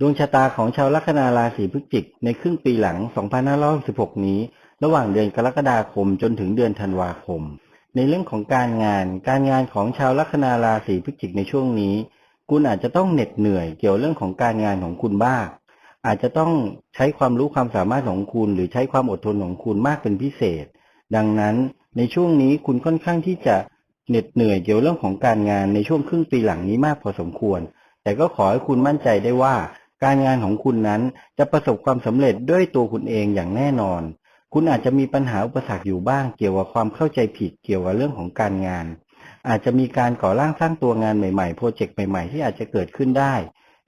ดวงชะตาของชาวลัคนาราศีพฤศจิกในครึ่งปีหลัง 2566 นี้ ระหว่างเดือนกรกฎาคมจนถึงเดือนธันวาคม ในเรื่องของการงาน การงานของชาวลัคนาราศีพฤศจิกในช่วงนี้ คุณอาจจะต้องเหน็ดเหนื่อยเกี่ยวเรื่องของการงานของคุณบ้าง อาจจะต้องใช้ความรู้ความสามารถของคุณ หรือใช้ความอดทนของคุณมากเป็นพิเศษ ดังนั้นในช่วงนี้คุณค่อนข้างที่จะเหน็ดเหนื่อยเกี่ยวเรื่องของการงานในช่วงครึ่งปีหลังนี้มากพอสมควร แต่ก็ขอให้คุณมั่นใจได้ว่า การงานของคุณนั้นจะประสบความสำเร็จด้วยตัวคุณเองอย่างแน่นอน คุณอาจจะมีปัญหาอุปสรรคอยู่บ้างเกี่ยวกับความเข้าใจผิดเกี่ยวกับเรื่องของการงาน อาจจะมีการก่อร่างสร้างตัวงานใหม่ๆ โปรเจกต์ใหม่ๆ ที่อาจจะเกิดขึ้นได้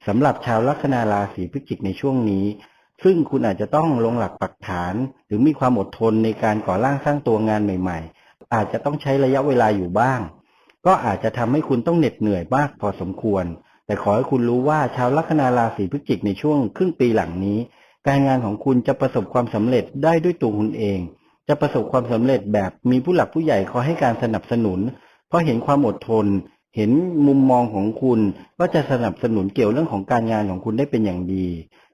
สำหรับชาวลัคนาราศีพฤศจิกในช่วงนี้ ซึ่งคุณอาจจะต้องลงหลักปักฐาน หรือมีความอดทนในการก่อร่างสร้างตัวงานใหม่ ๆ อาจจะต้องใช้ระยะเวลาอยู่บ้าง ก็อาจจะทำให้คุณต้องเหน็ดเหนื่อยมากพอสมควร แต่ขอให้คุณรู้ว่าชาวลัคนาราศีพฤศจิกในช่วงครึ่งปีหลังนี้ การงานของคุณจะประสบความสำเร็จได้ด้วยตัวคุณเอง จะประสบความสำเร็จแบบมีผู้หลักผู้ใหญ่คอยให้การสนับสนุน เพราะเห็นความอดทน เห็นมุมมองของคุณก็จะสนับสนุนเกี่ยวเรื่องของการงานของคุณได้เป็นอย่างดี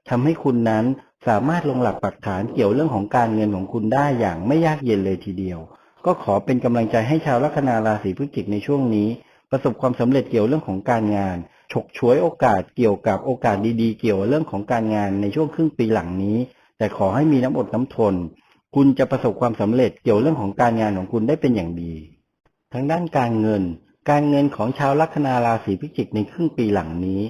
ทำให้คุณนั้นสามารถลงหลักปักฐานเกี่ยวเรื่องของการเงินของคุณได้อย่างไม่ยากเย็นเลยทีเดียว ก็ขอเป็นกำลังใจให้ชาวลัคนาราศีพฤศจิกในช่วงนี้ ประสบความสำเร็จเกี่ยวเรื่องของการงาน ฉกฉวยโอกาสเกี่ยวกับโอกาสดีๆ เกี่ยวเรื่องของการงานในช่วงครึ่งปีหลังนี้ แต่ขอให้มีน้ำอดน้ำทน คุณจะประสบความสำเร็จเกี่ยวเรื่องของการงานของคุณได้เป็นอย่างดีทางด้านการเงิน การเงินของชาวลัคนาราศีพิจิกในครึ่งปีหลังนี้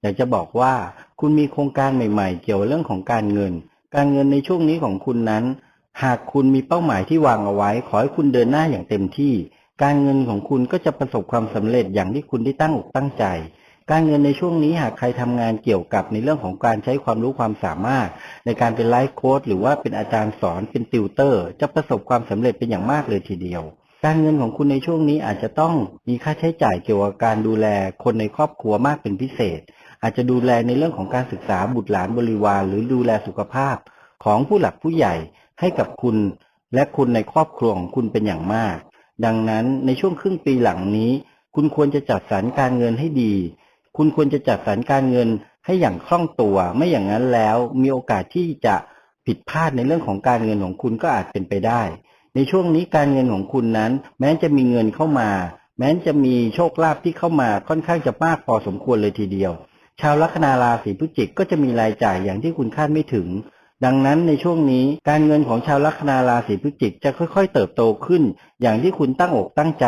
อยากจะบอกว่าคุณมีโครงการใหม่ๆ เกี่ยวเรื่องของการเงิน การเงินในช่วงนี้ของคุณนั้น หากคุณมีเป้าหมายที่วางเอาไว้ ขอให้คุณเดินหน้าอย่างเต็มที่ การเงินของคุณก็จะประสบความสำเร็จอย่างที่คุณได้ตั้งอกตั้งใจ การเงินในช่วงนี้หากใครทำงานเกี่ยวกับในเรื่องของการใช้ความรู้ความสามารถ ในการเป็นไลฟ์โค้ดหรือว่าเป็นอาจารย์สอนเป็นติวเตอร์ จะประสบความสำเร็จเป็นอย่างมากเลยทีเดียว การเงินของคุณในช่วงนี้อาจจะต้องมีค่าใช้จ่ายเกี่ยวกับการดูแลคนในครอบครัวมากเป็นพิเศษ อาจจะดูแลในเรื่องของการศึกษาบุตรหลานบริวาร หรือดูแลสุขภาพ ของผู้หลักผู้ใหญ่ให้กับคุณและคุณในครอบครัวของคุณเป็นอย่างมาก ดังนั้นในช่วงครึ่งปีหลังนี้ คุณควรจะจัดสรรการเงินให้ดี คุณควรจะจัดสรรการเงินให้อย่างคล่องตัว ไม่อย่างนั้นแล้วมีโอกาสที่จะผิดพลาดในเรื่องของการเงินของคุณก็อาจเป็นไปได้ ในช่วงนี้การเงินของคุณนั้น แม้จะมีเงินเข้ามา แม้จะมีโชคลาภที่เข้ามาค่อนข้างจะมากพอสมควรเลยทีเดียว ชาวลัคนาราศีพฤศจิกก็จะมีรายจ่ายอย่างที่คุณคาดไม่ถึง ดังนั้นในช่วงนี้การเงินของชาวลัคนาราศีพฤศจิกจะค่อย ๆ เติบโตขึ้น อย่างที่คุณตั้งอกตั้งใจ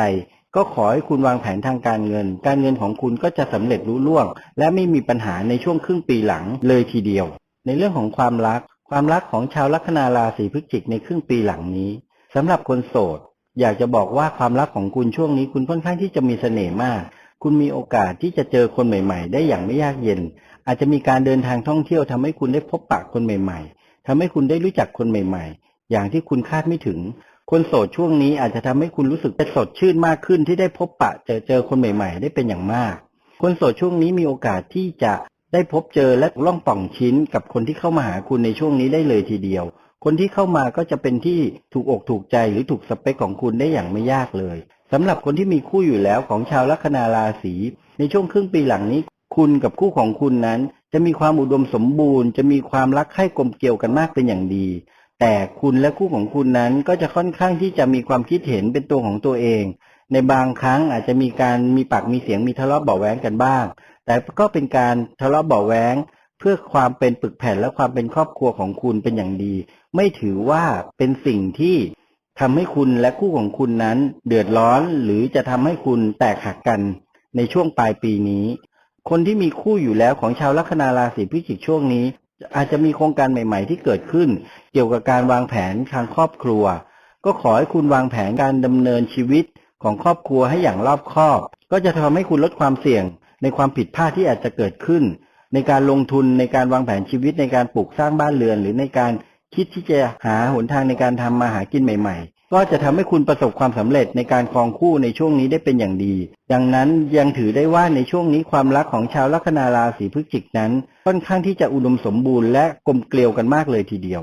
ก็ขอให้คุณวางแผนทางการเงิน การเงินของคุณก็จะสำเร็จรุ่ล่วง และไม่มีปัญหาในช่วงครึ่งปีหลังเลยทีเดียว ในเรื่องของความรัก ความรักของชาวลัคนาราศีพฤศจิกในครึ่งปีหลังนี้สำหรับคนโสด อยากจะบอกว่าความรักของคุณช่วงนี้คุณค่อนข้างที่จะมีเสน่ห์มาก คุณมีโอกาสที่จะเจอคนใหม่ ๆ ได้อย่างไม่ยากเย็น อาจจะมีการเดินทางท่องเที่ยวทำให้คุณได้พบปะคนใหม่ ๆทำให้คุณได้รู้จักคนใหม่ ๆ อย่างที่คุณคาดไม่ถึง คนโสดช่วงนี้อาจจะทำให้คุณรู้สึกสดชื่นมากขึ้นที่ได้พบปะเจอเจอคนใหม่ ๆ ได้เป็นอย่างมาก คนโสดช่วงนี้มีโอกาสที่จะได้พบเจอและล่องป่องชิ้นกับคนที่เข้ามาหาคุณในช่วงนี้ได้เลยทีเดียว คนที่เข้ามาก็จะเป็นที่ถูกอกถูกใจหรือถูกสเปคของคุณได้อย่างไม่ยากเลยสำหรับคนที่มีคู่อยู่แล้วของชาวลัคนาราศีในช่วงครึ่งปีหลังนี้ คุณกับคู่ของคุณนั้น จะมีความอุดมสมบูรณ์ จะมีความรักใคร่กลมเกลียวกันมากเป็นอย่างดี แต่คุณและคู่ของคุณนั้นก็จะค่อนข้างที่จะมีความคิดเห็นเป็นตัวของตัวเอง ในบางครั้งอาจจะมีการมีปากมีเสียงมีทะเลาะเบาะแว้งกันบ้าง แต่ก็เป็นการทะเลาะเบาะแว้งเพื่อความเป็นปึกแผ่นและความเป็นครอบครัวของคุณเป็นอย่างดี ไม่ถือว่าเป็นสิ่งที่ทำให้คุณและคู่ของคุณนั้น เดือดร้อนหรือจะทำให้คุณแตกหักกันในช่วงปลายปีนี้ คนที่มีคู่อยู่แล้วของชาวลัคนาราศีพิจิกช่วงนี้ อาจจะมีโครงการใหม่ ๆ ที่เกิดขึ้น เกี่ยวกับการวางแผนทางครอบครัว ก็ขอให้คุณวางแผนการดำเนินชีวิตของครอบครัวให้อย่างรอบคอบ ก็จะทำให้คุณลดความเสี่ยง ในความผิดพลาดที่อาจจะเกิดขึ้น ในการลงทุนในการวางแผนชีวิตในการปลูกสร้างบ้านเรือน หรือในการคิดที่จะหาหนทางในการทำมาหากินใหม่ ๆ ก็จะทำให้คุณประสบความสำเร็จในการครองคู่ในช่วงนี้ได้เป็นอย่างดี ดังนั้นยังถือได้ว่าในช่วงนี้ความรักของชาวลัคนาราศีพฤศจิกนั้น ค่อนข้างที่จะอุดมสมบูรณ์และกลมเกลียวกันมากเลยทีเดียว